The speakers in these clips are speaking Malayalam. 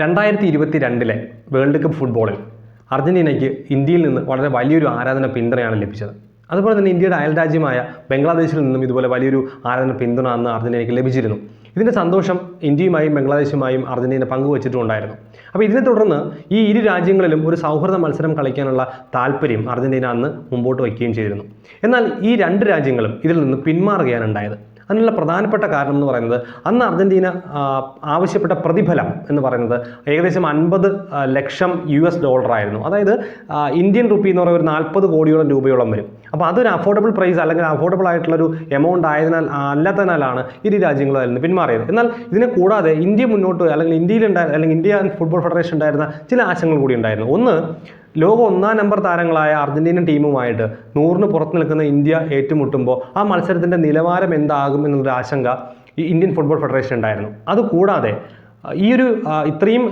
രണ്ടായിരത്തി ഇരുപത്തി രണ്ടിലെ വേൾഡ് കപ്പ് ഫുട്ബോളിൽ അർജന്റീനയ്ക്ക് ഇന്ത്യയിൽ നിന്ന് വളരെ വലിയൊരു ആരാധന പിന്തുണയാണ് ലഭിച്ചത്. അതുപോലെ തന്നെ ഇന്ത്യയുടെ അയൽ രാജ്യമായ ബംഗ്ലാദേശിൽ നിന്നും ഇതുപോലെ വലിയൊരു ആരാധന പിന്തുണ അന്ന് അർജന്റീനയ്ക്ക് ലഭിച്ചിരുന്നു. ഇതിന്റെ സന്തോഷം ഇന്ത്യയുമായും ബംഗ്ലാദേശുമായും അർജന്റീന പങ്കുവച്ചിട്ടുണ്ടായിരുന്നു. അപ്പോൾ ഇതിനെ തുടർന്ന് ഈ ഇരു രാജ്യങ്ങളിലും ഒരു സൗഹൃദ മത്സരം കളിക്കാനുള്ള താല്പര്യം അർജന്റീന അന്ന് മുമ്പോട്ട് വയ്ക്കുകയും ചെയ്തിരുന്നു. എന്നാൽ ഈ രണ്ട് രാജ്യങ്ങളും ഇതിൽ നിന്ന് പിന്മാറുകയാണ് ഉണ്ടായത്. അതിനുള്ള പ്രധാനപ്പെട്ട കാരണം എന്ന് പറയുന്നത് അന്ന് അർജന്റീന ആവശ്യപ്പെട്ട പ്രതിഫലം എന്ന് പറയുന്നത് ഏകദേശം അൻപത് ലക്ഷം യു എസ് ഡോളർ ആയിരുന്നു അതായത് ഇന്ത്യൻ റുപ്പി എന്ന് പറയുന്ന ഒരു നാൽപ്പത് കോടിയോളം രൂപയോളം വരും. അപ്പോൾ അതൊരു അഫോർഡബിൾ പ്രൈസ് അല്ലെങ്കിൽ അഫോർഡബിൾ ആയിട്ടുള്ളൊരു എമൗണ്ട് ആയതിനാൽ അല്ലാത്തതിനാലാണ് ഇരു രാജ്യങ്ങളും അതിൽ നിന്ന് പിന്മാറിയത്. എന്നാൽ ഇതിനെ കൂടാതെ ഇന്ത്യ മുന്നോട്ട് അല്ലെങ്കിൽ ഇന്ത്യയിലുണ്ടായ അല്ലെങ്കിൽ ഇന്ത്യ ഫുട്ബോൾ ഫെഡറേഷൻ ഉണ്ടായിരുന്ന ചില ആശങ്കകൾ കൂടി ഉണ്ടായിരുന്നു. ഒന്ന് ലോക ഒന്നാം നമ്പർ താരങ്ങളായ അർജന്റീന ടീമുമായിട്ട് നൂറിന് പുറത്ത് നിൽക്കുന്ന ഇന്ത്യ ഏറ്റുമുട്ടുമ്പോൾ ആ മത്സരത്തിന്റെ നിലവാരം എന്താകും എന്നുള്ളൊരു ആശങ്ക ഈ ഇന്ത്യൻ ഫുട്ബോൾ ഫെഡറേഷൻ ഉണ്ടായിരുന്നു. അതുകൂടാതെ ഈ ഒരു ഇത്രയും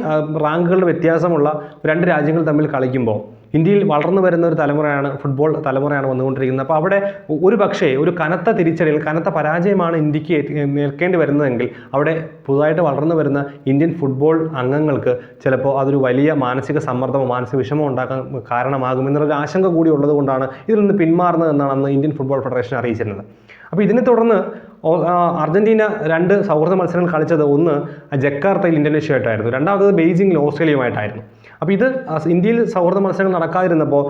റാങ്കുകളുടെ വ്യത്യാസമുള്ള രണ്ട് രാജ്യങ്ങൾ തമ്മിൽ കളിക്കുമ്പോൾ ഇന്ത്യയിൽ വളർന്നു വരുന്ന ഒരു തലമുറയാണ് ഫുട്ബോൾ തലമുറയാണ് വന്നുകൊണ്ടിരിക്കുന്നത്. അപ്പോൾ അവിടെ ഒരു പക്ഷേ ഒരു കനത്ത തിരിച്ചടിയിൽ കനത്ത പരാജയമാണ് ഇന്ത്യയ്ക്ക് ഏറ്റ് നിൽക്കേണ്ടി വരുന്നതെങ്കിൽ അവിടെ പുതുതായിട്ട് വളർന്നു വരുന്ന ഇന്ത്യൻ ഫുട്ബോൾ അംഗങ്ങൾക്ക് ചിലപ്പോൾ അതൊരു വലിയ മാനസിക സമ്മർദ്ദമോ മാനസിക വിഷമോ ഉണ്ടാക്കാൻ കാരണമാകും എന്നുള്ളൊരു ആശങ്ക കൂടി ഉള്ളതുകൊണ്ടാണ് ഇതിൽ നിന്ന് പിന്മാറുന്നത് എന്നാണ് അന്ന് ഇന്ത്യൻ ഫുട്ബോൾ ഫെഡറേഷൻ അറിയിച്ചിരുന്നത്. അപ്പോൾ ഇതിനെ തുടർന്ന് അർജന്റീന രണ്ട് സൗഹൃദ മത്സരങ്ങൾ കളിച്ചത് ഒന്ന് ജക്കാർത്തയിൽ ഇന്തോനേഷ്യയായിട്ടായിരുന്നു രണ്ടാമത് ബെയ്ജിങ്ങിൽ ഓസ്ട്രേലിയയുമായിട്ടായിരുന്നു. അപ്പോൾ ഇത് ഇന്ത്യയിൽ സൗഹൃദ മത്സരങ്ങൾ നടക്കാതിരുന്നപ്പോൾ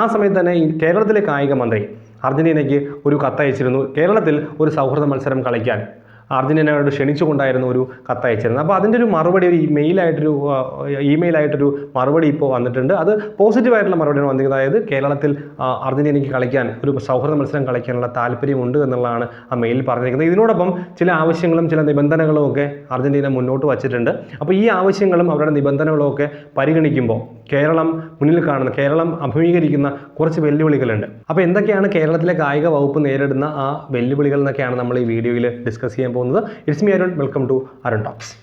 ആ സമയത്ത് തന്നെ കേരളത്തിലെ കായിക മന്ത്രി അർജന്റീനയ്ക്ക് ഒരു കത്തയച്ചിരുന്നു. കേരളത്തിൽ ഒരു സൗഹൃദ മത്സരം കളിക്കാൻ. അർജന്റീനയോട് ക്ഷണിച്ചുകൊണ്ടായിരുന്നു ഒരു കത്തയച്ചിരുന്നത് അപ്പോൾ അതിന്റെ ഒരു മറുപടി ഒരു മെയിലായിട്ടൊരു ഇമെയിലായിട്ടൊരു മറുപടി ഇപ്പോൾ വന്നിട്ടുണ്ട്. അത് പോസിറ്റീവായിട്ടുള്ള മറുപടിയാണ് വന്നിരിക്കുന്നത്. അതായത് കേരളത്തിൽ അർജന്റീനയ്ക്ക് കളിക്കാൻ ഒരു സൗഹൃദ മത്സരം കളിക്കാനുള്ള താല്പര്യമുണ്ട് എന്നുള്ളതാണ് ആ മെയിലിൽ പറഞ്ഞിരിക്കുന്നത്. ഇതിനോടൊപ്പം ചില ആവശ്യങ്ങളും ചില നിബന്ധനകളും ഒക്കെ അർജന്റീന മുന്നോട്ട് വച്ചിട്ടുണ്ട്. അപ്പോൾ ഈ ആവശ്യങ്ങളും അവരുടെ നിബന്ധനകളും ഒക്കെ പരിഗണിക്കുമ്പോൾ കേരളം മുന്നിൽ കാണുന്ന കേരളം അഭിമുഖീകരിക്കുന്ന കുറച്ച് വെല്ലുവിളികളുണ്ട്. അപ്പോൾ എന്തൊക്കെയാണ് കേരളത്തിലെ കായിക വകുപ്പ് നേരിടുന്ന ആ വെല്ലുവിളികൾ എന്നൊക്കെയാണ് നമ്മൾ ഈ വീഡിയോയിൽ ഡിസ്കസ് ചെയ്യാൻ പോകുന്നത്. It's me Arun welcome to Arun talks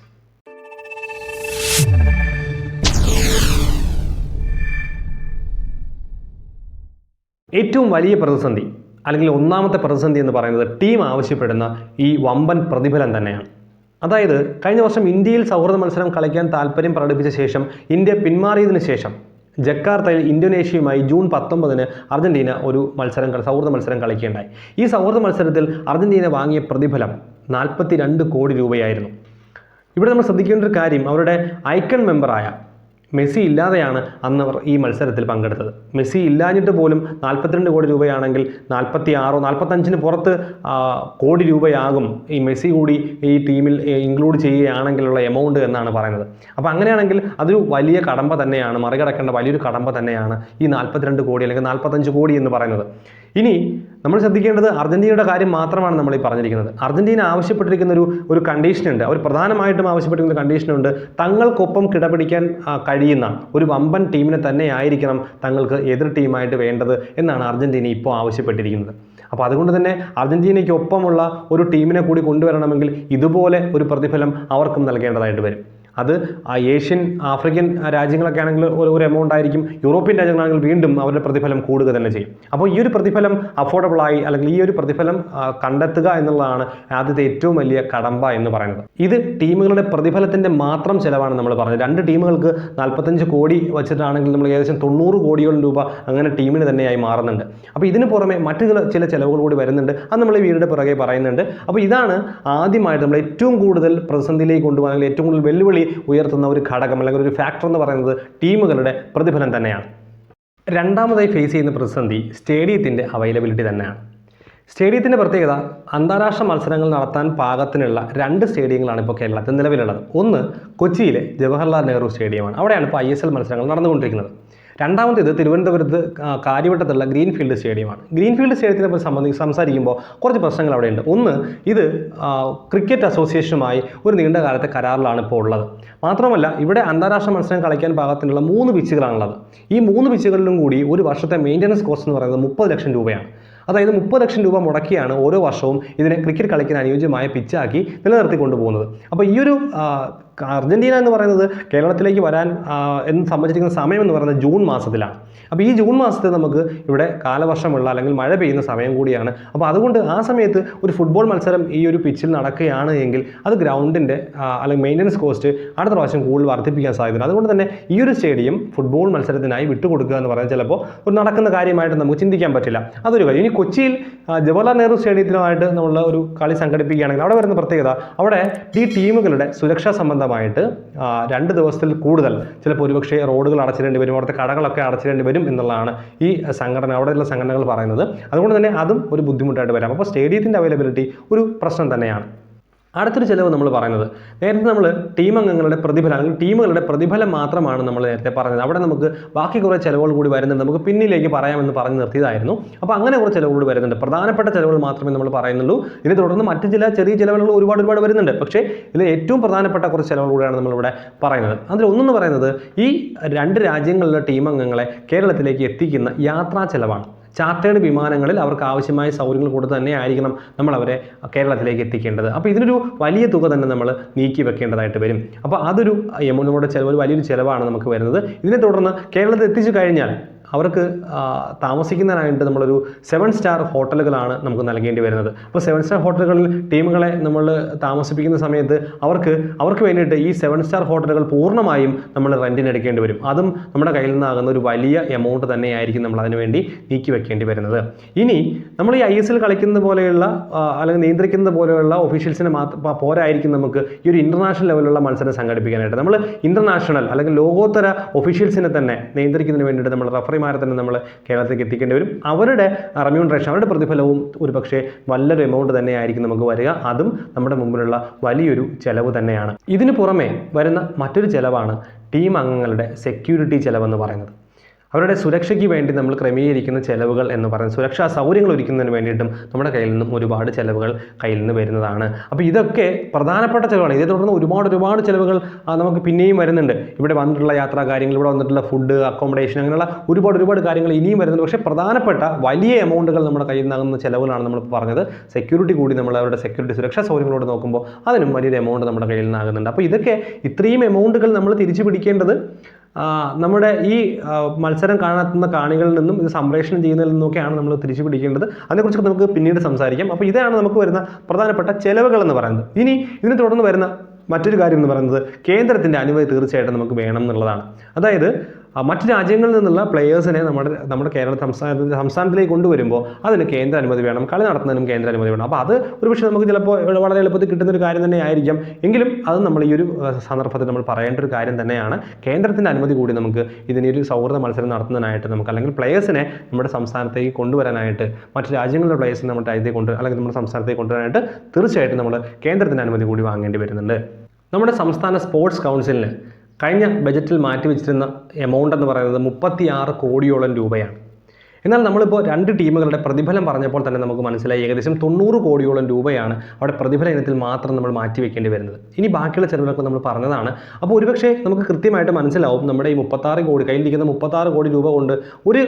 ഏറ്റവും വലിയ പ്രതിസന്ധി അല്ലെങ്കിൽ ഒന്നാമത്തെ പ്രതിസന്ധി എന്ന് പറയുന്നത് ടീം ആവശ്യപ്പെടുന്ന ഈ വമ്പൻ പ്രതിഫലം തന്നെയാണ്. അതായത് കഴിഞ്ഞ വർഷം ഇന്ത്യയിൽ സൗഹൃദ മത്സരം കളിക്കാൻ താല്പര്യം പ്രകടിപ്പിച്ച ശേഷം ഇന്ത്യ പിന്മാറിയതിനു ശേഷം ജക്കാർത്തയിൽ ഇന്തോനേഷ്യയുമായി ജൂൺ പത്തൊമ്പതിന് അർജന്റീന ഒരു മത്സരം സൗഹൃദ മത്സരം കളിക്കുകയുണ്ടായി. ഈ സൗഹൃദ മത്സരത്തിൽ അർജന്റീന വാങ്ങിയ പ്രതിഫലം നാൽപ്പത്തി കോടി രൂപയായിരുന്നു. ഇവിടെ നമ്മൾ ശ്രദ്ധിക്കേണ്ട ഒരു കാര്യം അവരുടെ ഐക്കൺ മെമ്പറായ മെസ്സി ഇല്ലാതെയാണ് അന്ന് അവർ ഈ മത്സരത്തിൽ പങ്കെടുത്തത്. മെസ്സി ഇല്ലാഞ്ഞിട്ട് പോലും നാൽപ്പത്തിരണ്ട് കോടി രൂപയാണെങ്കിൽ നാൽപ്പത്തി ആറോ നാൽപ്പത്തഞ്ചിന് പുറത്ത് കോടി രൂപയാകും ഈ മെസ്സി കൂടി ഈ ടീമിൽ ഇൻക്ലൂഡ് ചെയ്യുകയാണെങ്കിലുള്ള എമൗണ്ട് എന്നാണ് പറയുന്നത്. അപ്പോൾ അങ്ങനെയാണെങ്കിൽ അതൊരു വലിയ കടമ്പ തന്നെയാണ് മറികടക്കേണ്ട വലിയൊരു കടമ്പ തന്നെയാണ് ഈ നാൽപ്പത്തിരണ്ട് കോടി അല്ലെങ്കിൽ നാൽപ്പത്തഞ്ച് കോടി എന്ന് പറയുന്നത്. ഇനി നമ്മൾ ശ്രദ്ധിക്കേണ്ടത് അർജന്റീനയുടെ കാര്യം മാത്രമാണ് നമ്മൾ ഈ പറഞ്ഞിരിക്കുന്നത്. അർജന്റീന ആവശ്യപ്പെട്ടിരിക്കുന്ന ഒരു ഒരു കണ്ടീഷനുണ്ട് അവർ പ്രധാനമായിട്ടും ആവശ്യപ്പെട്ടിരിക്കുന്ന കണ്ടീഷനുണ്ട് തങ്ങൾക്കൊപ്പം കിടപിടിക്കാൻ കഴിയുന്ന ഒരു വമ്പൻ ടീമിനെ തന്നെ ആയിരിക്കണം തങ്ങൾക്ക് എതിർ ടീമായിട്ട് വേണ്ടത് എന്നാണ് അർജന്റീന ഇപ്പോൾ ആവശ്യപ്പെട്ടിരിക്കുന്നത്. അപ്പോൾ അതുകൊണ്ട് തന്നെ അർജന്റീനയ്ക്കൊപ്പമുള്ള ഒരു ടീമിനെ കൂടി കൊണ്ടുവരണമെങ്കിൽ ഇതുപോലെ ഒരു പ്രതിഫലം അവർക്കും നൽകേണ്ടതായിട്ട് വരും. അത് ആ ഏഷ്യൻ ആഫ്രിക്കൻ രാജ്യങ്ങളൊക്കെ ആണെങ്കിൽ ഒരു ഒരു എമൗണ്ട് ആയിരിക്കും. യൂറോപ്യൻ രാജ്യങ്ങളാണെങ്കിൽ വീണ്ടും അവരുടെ പ്രതിഫലം കൂടുക തന്നെ ചെയ്യും. അപ്പോൾ ഈ ഒരു പ്രതിഫലം അഫോർഡബിളായി അല്ലെങ്കിൽ ഈ ഒരു പ്രതിഫലം കണ്ടെത്തുക എന്നുള്ളതാണ് ആദ്യത്തെ ഏറ്റവും വലിയ കടമ്പ എന്ന് പറയുന്നത്. ഇത് ടീമുകളുടെ പ്രതിഫലത്തിന്റെ മാത്രം ചിലവാണ് നമ്മൾ പറഞ്ഞത്. രണ്ട് ടീമുകൾക്ക് നാൽപ്പത്തഞ്ച് കോടി വെച്ചിട്ടാണെങ്കിൽ നമ്മൾ ഏകദേശം തൊണ്ണൂറ് കോടിയോളം രൂപ അങ്ങനെ ടീമിന് തന്നെയായി മാറുന്നുണ്ട്. അപ്പോൾ ഇതിന് പുറമെ മറ്റു ചില ചിലവുകൾ കൂടി വരുന്നുണ്ട്. അത് നമ്മൾ ഈ വീടിന്റെ പുറകെ പറയുന്നുണ്ട്. അപ്പോൾ ഇതാണ് ആദ്യമായിട്ട് നമ്മൾ ഏറ്റവും കൂടുതൽ പ്രതിസന്ധിയിലേക്ക് കൊണ്ടുപോകാൻ അല്ലെങ്കിൽ ഏറ്റവും കൂടുതൽ വെല്ലുവിളി ഉയർത്തുന്ന ഒരു ഘടകം അല്ലെങ്കിൽ ഒരു ഫാക്ടർ എന്ന് പറയുന്നത് ടീമുകളുടെ പ്രതിഫലം തന്നെയാണ്. രണ്ടാമതായി ഫേസ് ചെയ്യുന്ന പ്രതിസന്ധി സ്റ്റേഡിയത്തിന്റെ അവൈലബിലിറ്റി തന്നെയാണ്. സ്റ്റേഡിയത്തിന്റെ പ്രത്യേകത അന്താരാഷ്ട്ര മത്സരങ്ങൾ നടത്താൻ പാകത്തിനുള്ള രണ്ട് സ്റ്റേഡിയങ്ങളാണ് ഇപ്പോൾ കേരളത്തിൽ നിലവിലുള്ളത്. ഒന്ന് കൊച്ചിയിലെ ജവഹർലാൽ നെഹ്റു സ്റ്റേഡിയമാണ്. അവിടെയാണ് ഇപ്പോൾ ഐ മത്സരങ്ങൾ നടന്നുകൊണ്ടിരിക്കുന്നത്. രണ്ടാമത്തേത് തിരുവനന്തപുരത്ത് കാര്യവട്ടത്തുള്ള ഗ്രീൻഫീൽഡ് സ്റ്റേഡിയമാണ്. ഗ്രീൻഫീൽഡ് സ്റ്റേഡിയത്തിനെ സംബന്ധിച്ച് സംസാരിക്കുമ്പോൾ കുറച്ച് പ്രശ്നങ്ങൾ അവിടെയുണ്ട്. ഒന്ന് ഇത് ക്രിക്കറ്റ് അസോസിയേഷനുമായി ഒരു നീണ്ട കാലത്തെ കരാറിലാണ് ഇപ്പോൾ ഉള്ളത്. മാത്രമല്ല ഇവിടെ അന്താരാഷ്ട്ര മത്സരം കളിക്കാൻ പാകത്തിനുള്ള മൂന്ന് പിച്ചുകളാണുള്ളത്. ഈ മൂന്ന് പിച്ചുകളിലും കൂടി ഒരു വർഷത്തെ മെയിന്റനൻസ് കോസ്റ്റ് എന്ന് പറയുന്നത് മുപ്പത് ലക്ഷം രൂപയാണ്. അതായത് മുപ്പത് ലക്ഷം രൂപ മുടക്കിയാണ് ഓരോ വർഷവും ഇതിനെ ക്രിക്കറ്റ് കളിക്കാൻ അനുയോജ്യമായ പിച്ചാക്കി നിലനിർത്തി കൊണ്ടുപോകുന്നത് അപ്പോൾ ഈ ഒരു അർജന്റീന എന്ന് പറയുന്നത് കേരളത്തിലേക്ക് വരാൻ എന്ന് സംബന്ധിച്ചിരിക്കുന്ന സമയം എന്ന് പറയുന്നത് ജൂൺ മാസത്തിലാണ്. അപ്പോൾ ഈ ജൂൺ മാസത്തിൽ നമുക്ക് ഇവിടെ കാലവർഷമുള്ള അല്ലെങ്കിൽ മഴ പെയ്യുന്ന സമയം കൂടിയാണ്. അപ്പോൾ അതുകൊണ്ട് ആ സമയത്ത് ഒരു ഫുട്ബോൾ മത്സരം ഈ ഒരു പിച്ചിൽ നടക്കുകയാണ് എങ്കിൽ അത് ഗ്രൗണ്ടിന്റെ അല്ലെങ്കിൽ മെയിന്റനൻസ് കോസ്റ്റ് അടുത്ത പ്രാവശ്യം കൂടുതൽ വർദ്ധിപ്പിക്കാൻ സാധ്യതയുണ്ട്. അതുകൊണ്ട് തന്നെ ഈ ഒരു സ്റ്റേഡിയം ഫുട്ബോൾ മത്സരത്തിനായി വിട്ടുകൊടുക്കുക എന്ന് പറയുന്നത് ചിലപ്പോൾ ഒരു നടക്കുന്ന കാര്യമായിട്ട് നമുക്ക് ചിന്തിക്കാൻ പറ്റില്ല. അതൊരു കാര്യം. ഇനി കൊച്ചിയിൽ ജവഹർലാൽ നെഹ്റു സ്റ്റേഡിയത്തിലുമായിട്ട് നമ്മൾ ഒരു കളി സംഘടിപ്പിക്കുകയാണെങ്കിൽ അവിടെ വരുന്ന പ്രത്യേകത അവിടെ ഈ ടീമുകളുടെ സുരക്ഷാ സംബന്ധമായിട്ട് രണ്ട് ദിവസത്തിൽ കൂടുതൽ ചിലപ്പോൾ ഒരുപക്ഷെ റോഡുകൾ അടച്ചിടേണ്ടി വരും അവിടുത്തെ കടകളൊക്കെ അടച്ചിടേണ്ടി വരും എന്നുള്ളതാണ് ഈ സംഘടന അവിടെയുള്ള സംഘടനകൾ പറയുന്നത്. അതുകൊണ്ട് തന്നെ അതും ഒരു ബുദ്ധിമുട്ടായിട്ട് വരാം. അപ്പോൾ സ്റ്റേഡിയത്തിന്റെ അവൈലബിലിറ്റി ഒരു പ്രശ്നം തന്നെയാണ്. അടുത്തൊരു ചിലവ് നമ്മൾ പറയുന്നത്. നേരത്തെ നമ്മൾ ടീം അംഗങ്ങളുടെ പ്രതിഫലം അല്ലെങ്കിൽ ടീമുകളുടെ പ്രതിഫലം മാത്രമാണ് നമ്മൾ നേരത്തെ പറഞ്ഞത്. അവിടെ നമുക്ക് ബാക്കി കുറേ ചിലവുകൾ കൂടി വരുന്നുണ്ട്. നമുക്ക് പിന്നിലേക്ക് പറയാമെന്ന് പറഞ്ഞ് നിർത്തിയതായിരുന്നു. അപ്പോൾ അങ്ങനെ കുറേ ചിലവുകൾ കൂടി വരുന്നുണ്ട്. പ്രധാനപ്പെട്ട ചിലവുകൾ മാത്രമേ നമ്മൾ പറയുന്നുള്ളൂ. ഇതിനെ തുടർന്ന് മറ്റ് ചില ചെറിയ ചിലവുകൾ ഒരുപാട് ഒരുപാട് വരുന്നുണ്ട്. പക്ഷേ ഇതിൽ ഏറ്റവും പ്രധാനപ്പെട്ട കുറച്ച് ചിലവുകൾ കൂടിയാണ് നമ്മളിവിടെ പറയുന്നത്. അതിൽ ഒന്നെന്ന് പറയുന്നത് ഈ രണ്ട് രാജ്യങ്ങളിലെ ടീം അംഗങ്ങളെ കേരളത്തിലേക്ക് എത്തിക്കുന്ന യാത്രാ ചെലവാണ്. ചാർട്ടേഡ് വിമാനങ്ങളിൽ അവർക്ക് ആവശ്യമായ സൗകര്യങ്ങൾ കൊടുത്ത് തന്നെ ആയിരിക്കണം നമ്മൾ അവരെ കേരളത്തിലേക്ക് എത്തിക്കേണ്ടത്. അപ്പോൾ ഇതിനൊരു വലിയ തുക തന്നെ നമ്മൾ നീക്കി വെക്കേണ്ടതായിട്ട് വരും. അപ്പോൾ അതൊരു എമൗണ്ടിനോട് ചിലവ് വലിയൊരു ചിലവാണ് നമുക്ക് വരുന്നത്. ഇതിനെ തുടർന്ന് കേരളത്തിൽ എത്തിച്ചു കഴിഞ്ഞാൽ അവർക്ക് താമസിക്കുന്നതിനായിട്ട് നമ്മളൊരു സെവൻ സ്റ്റാർ ഹോട്ടലുകളാണ് നമുക്ക് നൽകേണ്ടി വരുന്നത്. അപ്പോൾ സെവൻ സ്റ്റാർ ഹോട്ടലുകളിൽ ടീമുകളെ നമ്മൾ താമസിപ്പിക്കുന്ന സമയത്ത് അവർക്ക് അവർക്ക് വേണ്ടിയിട്ട് ഈ സെവൻ സ്റ്റാർ ഹോട്ടലുകൾ പൂർണമായും നമ്മൾ റെന്റിന് എടുക്കേണ്ടി വരും. അതും നമ്മുടെ കയ്യിൽ നിന്നാകുന്ന ഒരു വലിയ എമൗണ്ട് തന്നെയായിരിക്കും നമ്മൾ അതിന് വേണ്ടി നീക്കി വെക്കേണ്ടി വരുന്നത്. ഇനി നമ്മൾ ഈ ഐ എസ് എൽ കളിക്കുന്ന പോലെയുള്ള അല്ലെങ്കിൽ നിയന്ത്രിക്കുന്നത് പോലെയുള്ള ഒഫീഷ്യൽസിനെ മാത്രം പോരായിരിക്കും നമുക്ക് ഈ ഒരു ഇന്റർനാഷണൽ ലെവലുള്ള മത്സരം സംഘടിപ്പിക്കാനായിട്ട്. നമ്മൾ ഇന്റർനാഷണൽ അല്ലെങ്കിൽ ലോകോത്തര ഒഫീഷ്യൽസിനെ തന്നെ നിയന്ത്രിക്കുന്നതിന് വേണ്ടിയിട്ട് നമ്മൾ റഫറിമാരെ തന്നെ നമ്മൾ കേരളത്തിലേക്ക് എത്തിക്കേണ്ടി വരും. അവരുടെ റെമ്യൂണറേഷൻ അവരുടെ പ്രതിഫലവും ഒരു പക്ഷേ വലിയൊരു എമൗണ്ട് തന്നെയായിരിക്കും നമുക്ക് വരിക. അതും നമ്മുടെ മുമ്പിലുള്ള വലിയൊരു ചെലവ് തന്നെയാണ്. ഇതിന് പുറമെ വരുന്ന മറ്റൊരു ചെലവാണ് ടീം അംഗങ്ങളുടെ സെക്യൂരിറ്റി ചെലവെന്ന് പറയുന്നത്. അവരുടെ സുരക്ഷയ്ക്ക് വേണ്ടി നമ്മൾ ക്രമീകരിക്കുന്ന ചെലവുകൾ എന്ന് പറയുന്നത് സുരക്ഷാ സൗകര്യങ്ങൾ ഒരുക്കുന്നതിന് വേണ്ടിയിട്ടും നമ്മുടെ കയ്യിൽ നിന്നും ഒരുപാട് ചിലവുകൾ കയ്യിൽ നിന്ന് വരുന്നതാണ്. അപ്പോൾ ഇതൊക്കെ പ്രധാനപ്പെട്ട ചിലവാണ്. ഇതേ തുടർന്ന് ഒരുപാട് ഒരുപാട് ചിലവുകൾ നമുക്ക് പിന്നെയും വരുന്നുണ്ട്. ഇവിടെ വന്നിട്ടുള്ള യാത്രാ കാര്യങ്ങൾ ഇവിടെ വന്നിട്ടുള്ള ഫുഡ് അക്കോമഡേഷൻ അങ്ങനെയുള്ള ഒരുപാട് ഒരുപാട് കാര്യങ്ങൾ ഇനിയും വരുന്നുണ്ട്. പക്ഷേ പ്രധാനപ്പെട്ട വലിയ എമൗണ്ടുകൾ നമ്മുടെ കയ്യിൽ നിന്നാകുന്ന ചെലവുകളാണ് നമ്മൾ പറഞ്ഞത്. സെക്യൂരിറ്റി കൂടി നമ്മൾ അവരുടെ സെക്യൂരിറ്റി സുരക്ഷാ സൗകര്യങ്ങളോട് നോക്കുമ്പോൾ അതിനും വലിയൊരു എമൗണ്ട് നമ്മുടെ കയ്യിൽ നിന്നാകുന്നുണ്ട്. അപ്പോൾ ഇതൊക്കെ ഇത്രയും എമൗണ്ടുകൾ നമ്മൾ തിരിച്ചു പിടിക്കേണ്ടത് നമ്മുടെ ഈ മത്സരം കാണാത്തുന്ന കാണികളിൽ നിന്നും ഇത് സംപ്രേഷണം ചെയ്യുന്നതിൽ നിന്നൊക്കെയാണ് നമ്മൾ തിരിച്ചു പിടിക്കേണ്ടത് അതിനെക്കുറിച്ച് നമുക്ക് പിന്നീട് സംസാരിക്കാം. അപ്പോൾ ഇതാണ് നമുക്ക് വരുന്ന പ്രധാനപ്പെട്ട ചെലവുകൾ എന്ന് പറയുന്നത്. ഇനി ഇതിനെ തുടർന്ന് വരുന്ന മറ്റൊരു കാര്യം എന്ന് പറയുന്നത് കേന്ദ്രത്തിന്റെ അനുമതി തീർച്ചയായിട്ടും നമുക്ക് വേണം എന്നുള്ളതാണ്. അതായത് മറ്റ് രാജ്യങ്ങളിൽ നിന്നുള്ള പ്ലെയേഴ്സിനെ നമ്മുടെ നമ്മുടെ കേരള സംസ്ഥാനത്തിൽ സംസ്ഥാനത്തിലേക്ക് കൊണ്ടുവരുമ്പോൾ അതിന് കേന്ദ്ര അനുമതി വേണം കളി നടത്തുന്നതിനും കേന്ദ്ര അനുമതി വേണം. അപ്പോൾ അത് ഒരുപക്ഷെ നമുക്ക് ചിലപ്പോൾ വളരെ എളുപ്പത്തിൽ കിട്ടുന്ന ഒരു കാര്യം തന്നെ ആയിരിക്കും എങ്കിലും അത് നമ്മൾ ഈ ഒരു സന്ദർഭത്തിൽ നമ്മൾ പറയേണ്ട ഒരു കാര്യം തന്നെയാണ്. കേന്ദ്രത്തിന്റെ അനുമതി കൂടി നമുക്ക് ഇതിനൊരു സൗഹൃദ മത്സരം നടത്തുന്നതിനായിട്ട് നമുക്ക് അല്ലെങ്കിൽ പ്ലെയേഴ്സിനെ നമ്മുടെ സംസ്ഥാനത്തേക്ക് കൊണ്ടുവരാനായിട്ട് മറ്റ് രാജ്യങ്ങളിലെ പ്ലെയേഴ്സിനെ നമ്മുടെ രാജ്യത്തേക്ക് കൊണ്ട് അല്ലെങ്കിൽ നമ്മുടെ സംസ്ഥാനത്തേക്ക് കൊണ്ടുവരാനായിട്ട് തീർച്ചയായിട്ടും നമ്മൾ കേന്ദ്രത്തിന്റെ അനുമതി കൂടി വാങ്ങേണ്ടി വരുന്നുണ്ട്. നമ്മുടെ സംസ്ഥാന സ്പോർട്സ് കൗൺസിലിന് കഴിഞ്ഞ ബജറ്റിൽ മാറ്റിവെച്ചിരുന്ന എമൗണ്ട് എന്ന് പറയുന്നത് മുപ്പത്തി ആറ് കോടിയോളം രൂപയാണ്. എന്നാൽ നമ്മളിപ്പോൾ രണ്ട് ടീമുകളുടെ പ്രതിഫലം പറഞ്ഞപ്പോൾ തന്നെ നമുക്ക് മനസ്സിലായി ഏകദേശം തൊണ്ണൂറ് കോടിയോളം രൂപയാണ് അവിടെ പ്രതിഫല ഇനത്തിൽ മാത്രം നമ്മൾ മാറ്റിവെക്കേണ്ടി വരുന്നത്. ഇനി ബാക്കിയുള്ള ചെലവുകളൊക്കെ നമ്മൾ പറഞ്ഞതാണ്. അപ്പോൾ ഒരുപക്ഷേ നമുക്ക് കൃത്യമായിട്ട് മനസ്സിലാവും നമ്മുടെ ഈ മുപ്പത്താറ് കോടി കയ്യിലിരിക്കുന്ന മുപ്പത്താറ് കോടി രൂപ കൊണ്ട് ഒരു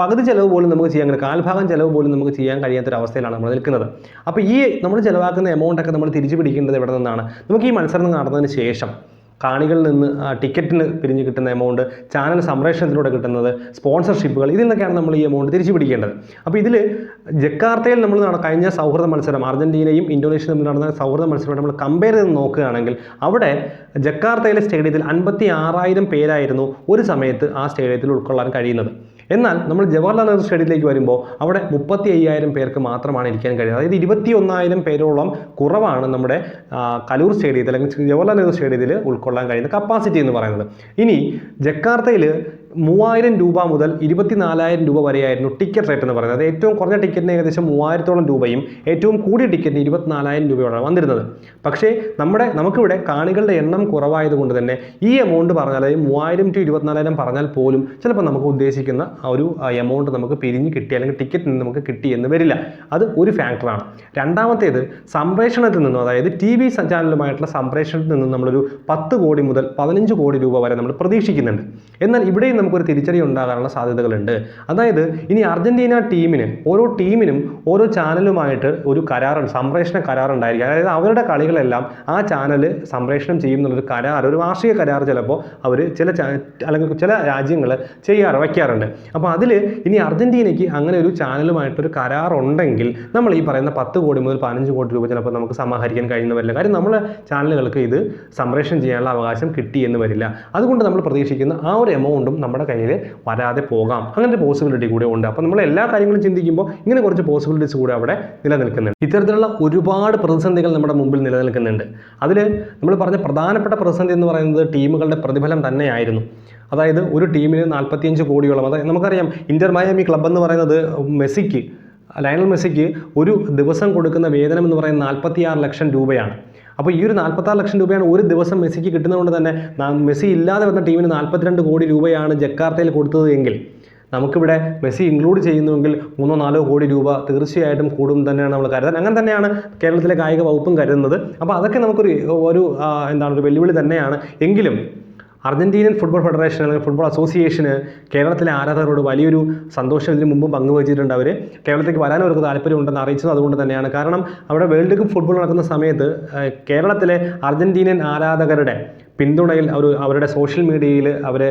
പകുതി ചെലവ് പോലും നമുക്ക് ചെയ്യാൻ കാൽഭാഗം ചിലവ് പോലും നമുക്ക് ചെയ്യാൻ കഴിയാത്തൊരവസ്ഥയിലാണ് നമ്മൾ നിൽക്കുന്നത്. അപ്പോൾ ഈ നമ്മൾ ചിലവാക്കുന്ന എമൗണ്ടൊക്കെ നമ്മൾ തിരിച്ചു പിടിക്കേണ്ടത് എവിടെ നിന്നാണ്? നമുക്ക് ഈ മത്സരം നടന്നതിന് ശേഷം. കാണികളിൽ നിന്ന് ടിക്കറ്റിന് പിരിഞ്ഞ് കിട്ടുന്ന എമൗണ്ട് ചാനൽ സംപ്രേഷണത്തിലൂടെ കിട്ടുന്നത് സ്പോൺസർഷിപ്പുകൾ ഇതിൽ നിന്നൊക്കെയാണ് നമ്മൾ ഈ എമൗണ്ട് തിരിച്ചു പിടിക്കേണ്ടത്. അപ്പോൾ ഇതിൽ ജക്കാർത്തയിൽ നമ്മൾ കഴിഞ്ഞ സൗഹൃദ മത്സരം അർജന്റീനയും ഇന്തോനേഷ്യയും തമ്മിൽ നടന്ന സൗഹൃദ മത്സരം നമ്മൾ കമ്പയർ ചെയ്ത് നോക്കുകയാണെങ്കിൽ അവിടെ ജക്കാർത്തയിലെ സ്റ്റേഡിയത്തിൽ അൻപത്തി ആറായിരം പേരായിരുന്നു ഒരു സമയത്ത് ആ സ്റ്റേഡിയത്തിൽ ഉൾക്കൊള്ളാൻ കഴിയുന്നത്. എന്നാൽ നമ്മൾ ജവഹർലാൽ നെഹ്റു സ്റ്റേഡിയത്തിലേക്ക് വരുമ്പോൾ അവിടെ മുപ്പത്തി അയ്യായിരം പേർക്ക് മാത്രമാണ് ഇരിക്കാൻ കഴിയുന്നത്. അതായത് ഇരുപത്തി ഒന്നായിരം പേരോളം കുറവാണ് നമ്മുടെ കലൂർ സ്റ്റേഡിയത്തിൽ അല്ലെങ്കിൽ ജവഹർലാൽ നെഹ്റു സ്റ്റേഡിയത്തിൽ ഉൾക്കൊള്ളാൻ കഴിയുന്ന കപ്പാസിറ്റി എന്ന് പറയുന്നത്. ഇനി ജക്കാർത്തയിൽ മൂവായിരം രൂപ മുതൽ ഇരുപത്തിനാലായിരം രൂപ വരെയായിരുന്നു ടിക്കറ്റ് റേറ്റ് എന്ന് പറയുന്നത്. ഏറ്റവും കുറഞ്ഞ ടിക്കറ്റിന് ഏകദേശം മൂവായിരത്തോളം രൂപയും ഏറ്റവും കൂടിയ ടിക്കറ്റിന് ഇരുപത്തിനാലായിരം രൂപയോടാണ് വന്നിരുന്നത്. പക്ഷേ നമ്മുടെ നമുക്കിവിടെ കാണികളുടെ എണ്ണം കുറവായതുകൊണ്ട് തന്നെ ഈ എമൗണ്ട് പറഞ്ഞാൽ മൂവായിരം ടു ഇരുപത്തിനാലായിരം പറഞ്ഞാൽ പോലും ചിലപ്പോൾ നമുക്ക് ഉദ്ദേശിക്കുന്ന ആ ഒരു എമൗണ്ട് നമുക്ക് പിരിഞ്ഞ് കിട്ടി അല്ലെങ്കിൽ ടിക്കറ്റിൽ നിന്ന് നമുക്ക് കിട്ടി എന്ന് വരില്ല. അത് ഒരു ഫാക്ടറാണ് രണ്ടാമത്തേത് സംപ്രേഷണത്തിൽ നിന്നും അതായത് ടി വി ചാനലുമായിട്ടുള്ള സംപ്രേഷണത്തിൽ നിന്നും നമ്മളൊരു പത്ത് കോടി മുതൽ പതിനഞ്ച് കോടി രൂപ വരെ നമ്മൾ പ്രതീക്ഷിക്കുന്നുണ്ട്. എന്നാൽ ഇവിടെ നമുക്കൊരു തിരിച്ചടി ഉണ്ടാകാനുള്ള സാധ്യതകളുണ്ട്. അതായത് ഇനി അർജന്റീന ടീമിന് ഓരോ ടീമിനും ഓരോ ചാനലുമായിട്ട് ഒരു കരാറ് സംപ്രേഷണ കരാർ ഉണ്ടായിരിക്കും അതായത് അവരുടെ കളികളെല്ലാം ആ ചാനൽ സംപ്രേഷണം ചെയ്യുന്നുള്ളൊരു കരാർ ഒരു വാർഷിക കരാർ ചിലപ്പോൾ അവർ ചില അല്ലെങ്കിൽ ചില രാജ്യങ്ങൾ ചെയ്യാറ് വയ്ക്കാറുണ്ട്. അപ്പോൾ അതിൽ ഇനി അർജന്റീനയ്ക്ക് അങ്ങനെ ഒരു ചാനലുമായിട്ടൊരു കരാറുണ്ടെങ്കിൽ നമ്മൾ ഈ പറയുന്ന പത്ത് കോടി മുതൽ പതിനഞ്ച് കോടി രൂപ ചിലപ്പോൾ നമുക്ക് സമാഹരിക്കാൻ കഴിയുന്ന വരില്ല. കാര്യം നമ്മളെ ചാനലുകൾക്ക് ഇത് സംപ്രേഷണം ചെയ്യാനുള്ള അവകാശം കിട്ടി എന്ന് വരില്ല. അതുകൊണ്ട് നമ്മൾ പ്രതീക്ഷിക്കുന്ന ആ ഒരു എമൗണ്ടും നമ്മുടെ കയ്യിൽ വരാതെ പോകാം. അങ്ങനത്തെ പോസിബിലിറ്റി കൂടെ ഉണ്ട്. അപ്പോൾ നമ്മൾ എല്ലാ കാര്യങ്ങളും ചിന്തിക്കുമ്പോൾ ഇങ്ങനെ കുറച്ച് പോസിബിലിറ്റീസ് കൂടെ അവിടെ നിലനിൽക്കുന്നുണ്ട്. ഇത്തരത്തിലുള്ള ഒരുപാട് പ്രതിസന്ധികൾ നമ്മുടെ മുമ്പിൽ നിലനിൽക്കുന്നുണ്ട്. അതിൽ നമ്മൾ പറഞ്ഞ പ്രധാനപ്പെട്ട പ്രതിസന്ധി എന്ന് പറയുന്നത് ടീമുകളുടെ പ്രതിഫലം തന്നെയായിരുന്നു. അതായത് ഒരു ടീമിന് നാൽപ്പത്തിയഞ്ച് കോടിയോളം അതായത് നമുക്കറിയാം ഇന്റർ മയാമി ക്ലബ് എന്ന് പറയുന്നത് മെസ്സിക്ക് ലയണൽ മെസ്സിക്ക് ഒരു ദിവസം കൊടുക്കുന്ന വേതനം എന്ന് പറയുന്നത് നാൽപ്പത്തിയാറ് ലക്ഷം രൂപയാണ്. അപ്പോൾ ഈ ഒരു നാൽപ്പത്താറ് ലക്ഷം രൂപയാണ് ഒരു ദിവസം മെസ്സിക്ക് കിട്ടുന്നതുകൊണ്ട് തന്നെ മെസ്സി ഇല്ലാതെ വന്ന ടീമിന് നാൽപ്പത്തിരണ്ട് കോടി രൂപയാണ് ജക്കാർത്തയിൽ കൊടുത്തത് എങ്കിൽ നമുക്കിവിടെ മെസ്സി ഇൻക്ലൂഡ് ചെയ്യുന്നുവെങ്കിൽ മൂന്നോ നാലോ കോടി രൂപ തീർച്ചയായിട്ടും കൂടും തന്നെയാണ് നമ്മൾ കരുതുന്നത്. അങ്ങനെ തന്നെയാണ് കേരളത്തിലെ കായിക വകുപ്പും കരുതുന്നത്. അപ്പോൾ അതൊക്കെ നമുക്കൊരു ഒരു എന്താണ് ഒരു വെല്ലുവിളി തന്നെയാണ്. എങ്കിലും അർജന്റീനിയൻ ഫുട്ബോൾ ഫെഡറേഷൻ അല്ലെങ്കിൽ ഫുട്ബോൾ അസോസിയേഷന് കേരളത്തിലെ ആരാധകരോട് വലിയൊരു സന്തോഷം ഇതിന് മുമ്പ് പങ്കുവച്ചിട്ടുണ്ട് അവർ കേരളത്തിലേക്ക് വരാൻ അവർക്ക് താല്പര്യമുണ്ടെന്ന് അറിയിച്ചത് അതുകൊണ്ട് തന്നെയാണ്. കാരണം അവിടെ വേൾഡ് കപ്പ് ഫുട്ബോൾ നടക്കുന്ന സമയത്ത് കേരളത്തിലെ അർജന്റീനിയൻ ആരാധകരുടെ പിന്തുണയിൽ അവർ അവരുടെ സോഷ്യൽ മീഡിയയിൽ അവർ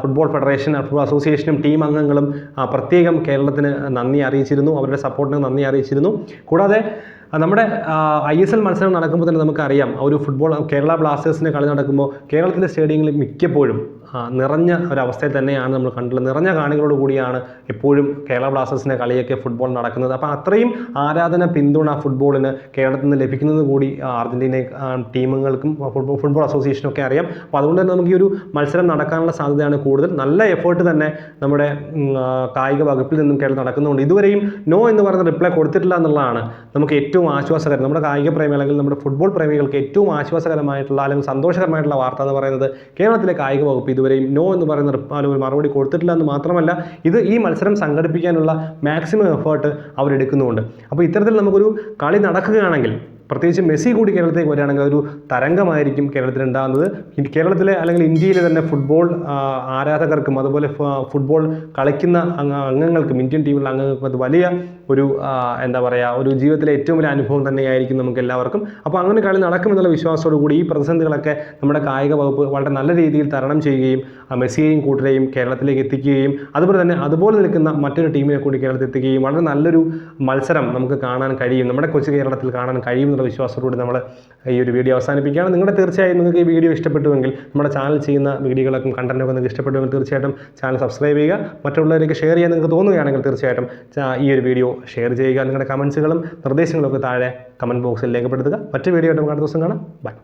ഫുട്ബോൾ ഫെഡറേഷൻ ഫുട്ബോൾ അസോസിയേഷനും ടീം അംഗങ്ങളും പ്രത്യേകം കേരളത്തിന് നന്ദി അറിയിച്ചിരുന്നു. അവരുടെ സപ്പോർട്ടിന് നന്ദി അറിയിച്ചിരുന്നു. കൂടാതെ നമ്മുടെ ഐ എസ് എൽ മത്സരം നടക്കുമ്പോൾ തന്നെ നമുക്കറിയാം. ഒരു ഫുട്ബോൾ കേരള ബ്ലാസ്റ്റേഴ്സിന്റെ കളി നടക്കുമ്പോൾ കേരളത്തിലെ സ്റ്റേഡിയങ്ങളിൽ മിക്കപ്പോഴും നിറഞ്ഞ ഒരവസ്ഥയിൽ തന്നെയാണ് നമ്മൾ കണ്ടുള്ളത് നിറഞ്ഞ കാണികളോട് കൂടിയാണ് എപ്പോഴും കേരള ബ്ലാസ്റ്റേഴ്സിന്റെ കളിയൊക്കെ ഫുട്ബോൾ നടക്കുന്നത്. അപ്പോൾ അത്രയും ആരാധന പിന്തുണ ഫുട്ബോളിന് കേരളത്തിൽ നിന്ന് ലഭിക്കുന്നത് കൂടി അർജന്റീന ടീമുകൾക്കും ഫുട്ബോൾ ഫുട്ബോൾ അസോസിയേഷനും ഒക്കെ അറിയാം. അപ്പോൾ അതുകൊണ്ട് തന്നെ നമുക്ക് ഈ ഒരു മത്സരം നടക്കാനുള്ള സാധ്യതയാണ് കൂടുതൽ. നല്ല എഫേർട്ട് തന്നെ നമ്മുടെ കായിക വകുപ്പിൽ നിന്നും കേരളം നടക്കുന്നുണ്ട്. ഇതുവരെയും നോ എന്ന് പറയുന്ന റിപ്ലൈ കൊടുത്തിട്ടില്ല എന്നുള്ളതാണ് നമുക്ക് ഏറ്റവും ആശ്വാസകരം. നമ്മുടെ കായിക പ്രേമി അല്ലെങ്കിൽ നമ്മുടെ ഫുട്ബോൾ പ്രേമികൾക്ക് ഏറ്റവും ആശ്വാസകരമായിട്ടുള്ള അല്ലെങ്കിൽ സന്തോഷകരമായിട്ടുള്ള വാർത്ത എന്ന് പറയുന്നത് കേരളത്തിലെ കായിക വകുപ്പ് ഇതുവരെയും നോ എന്ന് പറയുന്ന റിപ്പാലും ഒരു മറുപടി കൊടുത്തിട്ടില്ല എന്ന് മാത്രമല്ല ഇത് ഈ മത്സരം സംഘടിപ്പിക്കാനുള്ള മാക്സിമം എഫേർട്ട് അവരെടുക്കുന്നുമുണ്ട് അപ്പോൾ ഇത്തരത്തിൽ നമുക്കൊരു കളി നടക്കുകയാണെങ്കിൽ പ്രത്യേകിച്ച് മെസ്സി കൂടി കേരളത്തിലേക്ക് വരികയാണെങ്കിൽ അതൊരു തരംഗമായിരിക്കും കേരളത്തിൽ ഉണ്ടാകുന്നത്. കേരളത്തിലെ അല്ലെങ്കിൽ ഇന്ത്യയിലെ തന്നെ ഫുട്ബോൾ ആരാധകർക്കും അതുപോലെ ഫുട്ബോൾ കളിക്കുന്ന അംഗ- അംഗങ്ങൾക്കും ഇന്ത്യൻ ടീമിലെ അംഗങ്ങൾക്കും അത് വലിയ ഒരു എന്താ പറയുക ഒരു ജീവിതത്തിലെ ഏറ്റവും വലിയ അനുഭവം തന്നെയായിരിക്കും നമുക്ക് എല്ലാവർക്കും അപ്പോൾ അങ്ങനെ കളി നടക്കുമെന്നുള്ള വിശ്വാസത്തോടു കൂടി ഈ പ്രതിസന്ധികളൊക്കെ നമ്മുടെ കായിക വകുപ്പ് വളരെ നല്ല രീതിയിൽ തരണം ചെയ്യുകയും മെസ്സിയെയും കൂട്ടരെയും കേരളത്തിലേക്ക് എത്തിക്കുകയും അതുപോലെ തന്നെ അതുപോലെ നിൽക്കുന്ന മറ്റൊരു ടീമിനെ കൂടി കേരളത്തിൽ എത്തിക്കുകയും വളരെ നല്ലൊരു മത്സരം നമുക്ക് കാണാൻ കഴിയും നമ്മുടെ കൊച്ചു കേരളത്തിൽ കാണാൻ കഴിയും എന്നുള്ള വിശ്വാസത്തോടുകൂടി നമ്മൾ ഈ ഒരു വീഡിയോ അവസാനിപ്പിക്കുകയാണ്. നിങ്ങളുടെ തീർച്ചയായും നിങ്ങൾക്ക് ഈ വീഡിയോ ഇഷ്ടപ്പെട്ടുവെങ്കിൽ നമ്മുടെ ചാനൽ ചെയ്യുന്ന വീഡിയോകളൊക്കെ കണ്ടന്റൊക്കെ നിങ്ങൾക്ക് ഇഷ്ടപ്പെട്ടുവെങ്കിൽ തീർച്ചയായിട്ടും ചാനൽ സബ്സ്ക്രൈബ് ചെയ്യുക. മറ്റുള്ളവരിലേക്ക് ഷെയർ ചെയ്യാൻ നിങ്ങൾക്ക് തോന്നുകയാണെങ്കിൽ തീർച്ചയായിട്ടും ഈ ഒരു വീഡിയോ ഷെയർ ചെയ്യുക നിങ്ങളുടെ കമൻസുകളും നിർദ്ദേശങ്ങളും ഒക്കെ താഴെ കമന്റ് ബോക്സിൽ രേഖപ്പെടുത്തുക. മറ്റു വീഡിയോ ആയിട്ട് നമുക്ക് അടുത്ത ദിവസം കാണാം. ബൈ